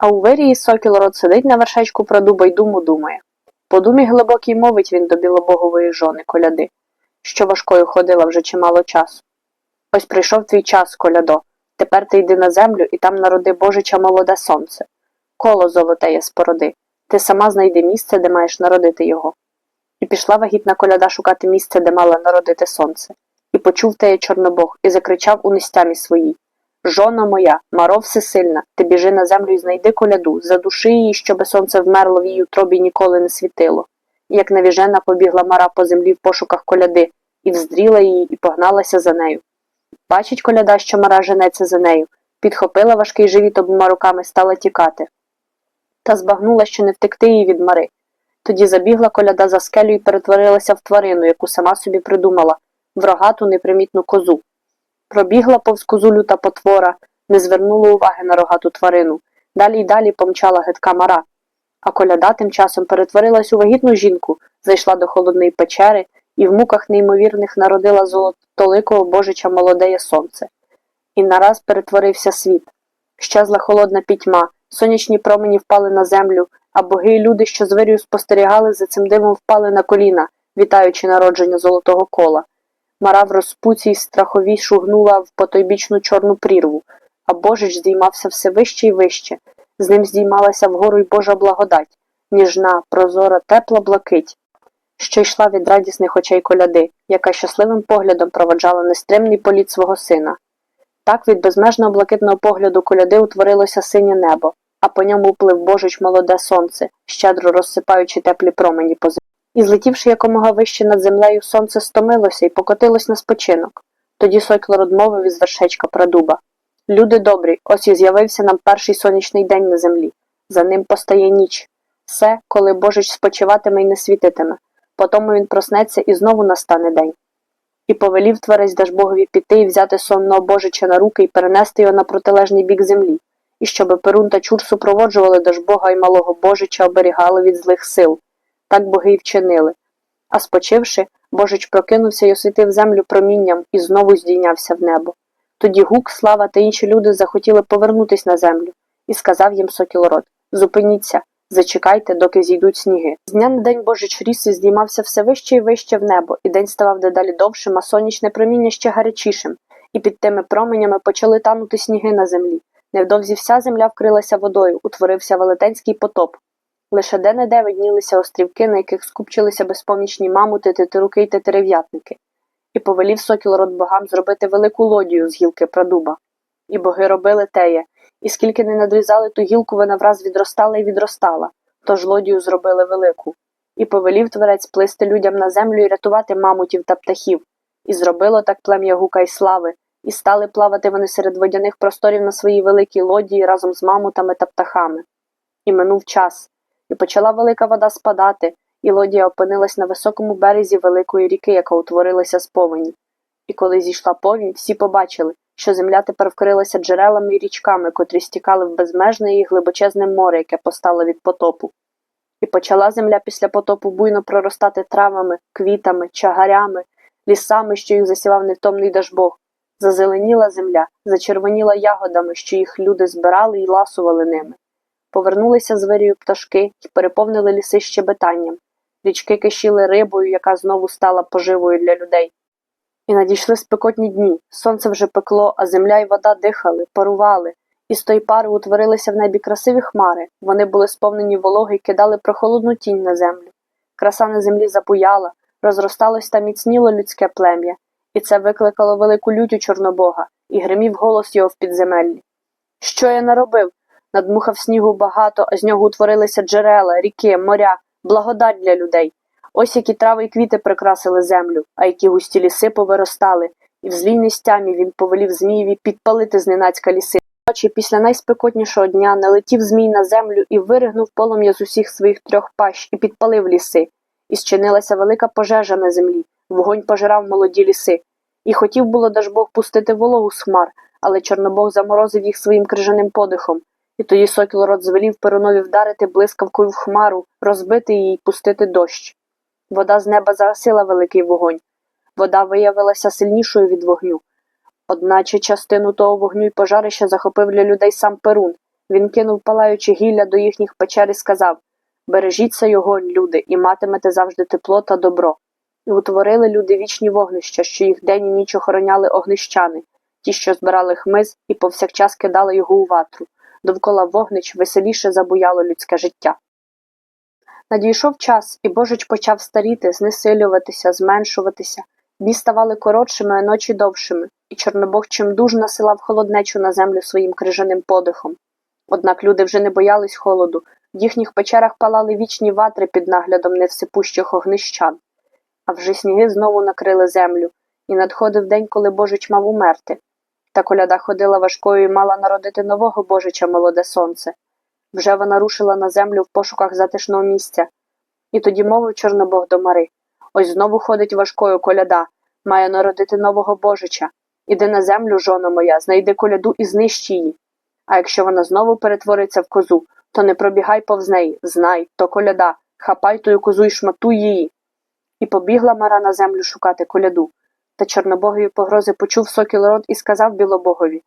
А у вирії сокіл сидить на вершечку продуба й думу думає. По думі глибокій мовить він до білобогової жони коляди, що важкою ходила вже чимало часу. Ось прийшов твій час, колядо. Тепер ти йди на землю і там народи Божича молоде сонце. Коло золотеє спороди. Ти сама знайди місце, де маєш народити його. І пішла вагітна коляда шукати місце, де мала народити сонце. І почув теє Чорнобог, і закричав у нестямі своїй Жона моя, маро всесильна, ти біжи на землю і знайди коляду, задуши її, щоби сонце вмерло в її утробі ніколи не світило. Як навіжена побігла мара по землі в пошуках коляди, і вздріла її, і погналася за нею. Бачить коляда, що мара женеться за нею, підхопила важкий живіт обома руками, стала тікати. Та збагнула, що не втекти її від мари. Тоді забігла коляда за скелю і перетворилася в тварину, яку сама собі придумала, в рогату непримітну козу. Пробігла повз козу люта потвора, не звернула уваги на рогату тварину. Далі й далі помчала гидка мара. А коляда тим часом перетворилась у вагітну жінку, зайшла до холодної печери і в муках неймовірних народила золотоликого божича молодеє сонце. І нараз перетворився світ. Щезла холодна пітьма, сонячні промені впали на землю, а боги й люди, що з спостерігали за цим дивом, впали на коліна, вітаючи народження золотого кола. Мара в розпуці й страховій шугнула в потойбічну чорну прірву, а божич здіймався все вище й вище. З ним здіймалася вгору й Божа благодать, ніжна, прозора, тепла блакить, що йшла від радісних очей коляди, яка щасливим поглядом проводжала нестримний політ свого сина. Так від безмежного блакитного погляду коляди утворилося синє небо, а по ньому вплив божич молоде сонце, щедро розсипаючи теплі промені по землі. І, злетівши якомога вище над землею, сонце стомилося і покотилось на спочинок. Тоді Сойклород мовив із вершечка прадуба. Люди добрі, ось і з'явився нам перший сонячний день на землі. За ним постає ніч. Все, коли божич спочиватиме і не світитиме. Потому він проснеться і знову настане день. І повелів творець Дажбогові піти і взяти сонного божича на руки і перенести його на протилежний бік землі, і щоби Перун та Чур супроводжували Дажбога і малого божича оберігали від злих сил. Так боги й вчинили. А спочивши, божич прокинувся й освітив землю промінням і знову здійнявся в небо. Тоді гук, слава та інші люди захотіли повернутись на землю, і сказав їм Сокілород Зупиніться, зачекайте, доки зійдуть сніги. З дня на день божич ріс і здіймався все вище і вище в небо, і день ставав дедалі довшим, а сонячне проміння ще гарячішим, і під тими променями почали танути сніги на землі. Невдовзі вся земля вкрилася водою, утворився велетенський потоп. Лише де-не-де виднілися острівки, на яких скупчилися безпомічні мамути, титируки й тетерев'ятники. І повелів Сокілрод богам зробити велику лодію з гілки прадуба. І боги робили теє, і скільки не надрізали ту гілку, вона враз відростала і відростала, тож лодію зробили велику. І повелів творець плисти людям на землю і рятувати мамутів та птахів. І зробило так плем'я гука й слави, і стали плавати вони серед водяних просторів на своїй великій лодії разом з мамутами та птахами. І минув час, і почала велика вода спадати, і лодія опинилась на високому березі великої ріки, яка утворилася з повені. І коли зійшла повінь, всі побачили, що земля тепер вкрилася джерелами і річками, котрі стікали в безмежне і глибочезне море, яке постало від потопу. І почала земля після потопу буйно проростати травами, квітами, чагарями, лісами, що їх засівав невтомний Дажбог. Зазеленіла земля, зачервоніла ягодами, що їх люди збирали і ласували ними. Повернулися з вирію пташки і переповнили ліси щебетанням. Річки кишіли рибою, яка знову стала поживою для людей. І надійшли спекотні дні. Сонце вже пекло, а земля і вода дихали, парували, і з тої пари утворилися в небі красиві хмари. Вони були сповнені вологи і кидали прохолодну тінь на землю. Краса на землі запуяла, розросталось та міцніло людське плем'я, і це викликало велику лють у Чорнобога, і гримів голос його в підземеллі. Що я наробив? Надмухав снігу багато, а з нього утворилися джерела, ріки, моря, благодать для людей. Ось які трави й квіти прикрасили землю, а які густі ліси повиростали, і в злій нестямі він повелів Змієві підпалити зненацька ліси. Ночі після найспекотнішого дня налетів Змій на землю і виригнув полум'я з усіх своїх трьох пащ і підпалив ліси. І зчинилася велика пожежа на землі, вогонь пожирав молоді ліси. І хотів було Дажбог пустити вологу з хмар, але Чорнобог заморозив їх своїм крижаним подихом. І тоді Сокілрод звелів Перунові вдарити блискавкою в хмару, розбити її й пустити дощ. Вода з неба загасила великий вогонь. Вода виявилася сильнішою від вогню. Одначе частину того вогню й пожарища захопив для людей сам Перун. Він кинув палаючи гілля до їхніх печер і сказав Бережіться його, люди, і матимете завжди тепло та добро. І утворили люди вічні вогнища, що їх день і ніч охороняли огнищани, ті, що збирали хмиз і повсякчас кидали його у ватру. Довкола вогнич веселіше забуяло людське життя. Надійшов час, і Божич почав старіти, знесилюватися, зменшуватися. Дні ставали коротшими, а ночі довшими, і Чорнобог чимдуж насилав холоднечу на землю своїм крижаним подихом. Однак люди вже не боялись холоду, в їхніх печерах палали вічні ватри під наглядом невсипущих огнищан. А вже сніги знову накрили землю, і надходив день, коли Божич мав умерти. Та коляда ходила важкою і мала народити нового Божича молоде сонце. Вже вона рушила на землю в пошуках затишного місця. І тоді мовив Чорнобог до Мари Ось знову ходить важкою коляда, має народити нового Божича. Іди на землю, жоно моя, знайди коляду і знищ її. А якщо вона знову перетвориться в козу, то не пробігай повз неї, знай, то коляда, хапай тую козу і шматуй її. І побігла Мара на землю шукати коляду. Та Чорнобогові погрози почув сокіл рот і сказав білобогові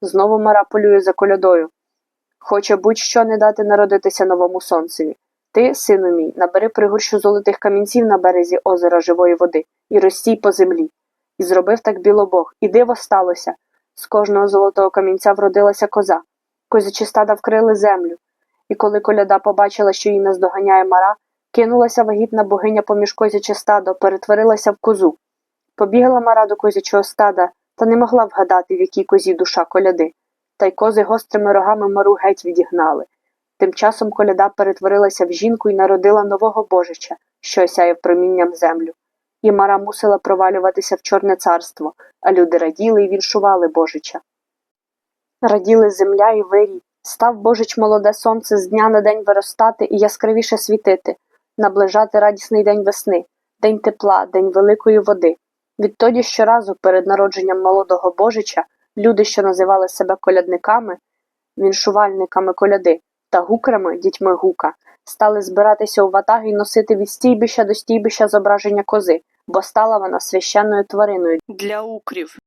Знову Мара полює за колядою. Хоче будь-що не дати народитися новому сонцеві. Ти, сину мій, набери пригорщу золотих камінців на березі озера живої води і розсій по землі. І зробив так білобог, і диво сталося. З кожного золотого камінця вродилася коза. Козячі стада вкрили землю. І коли коляда побачила, що її наздоганяє мара, кинулася вагітна богиня поміж козяче стадо, перетворилася в козу. Побігла мара до козячого стада, та не могла вгадати, в якій козі душа коляди. Та й кози гострими рогами мару геть відігнали. Тим часом коляда перетворилася в жінку і народила нового божича, що осяяв промінням землю. І Мара мусила провалюватися в Чорне царство, а люди раділи і віншували божича. Раділи земля і вирій. Став божич молоде сонце з дня на день виростати і яскравіше світити, наближати радісний день весни, день тепла, день великої води. Відтоді щоразу перед народженням молодого божича люди, що називали себе колядниками, віншувальниками коляди та гукрами, дітьми гука, стали збиратися у ватаги і носити від стійбища до стійбища зображення кози, бо стала вона священною твариною для укрів.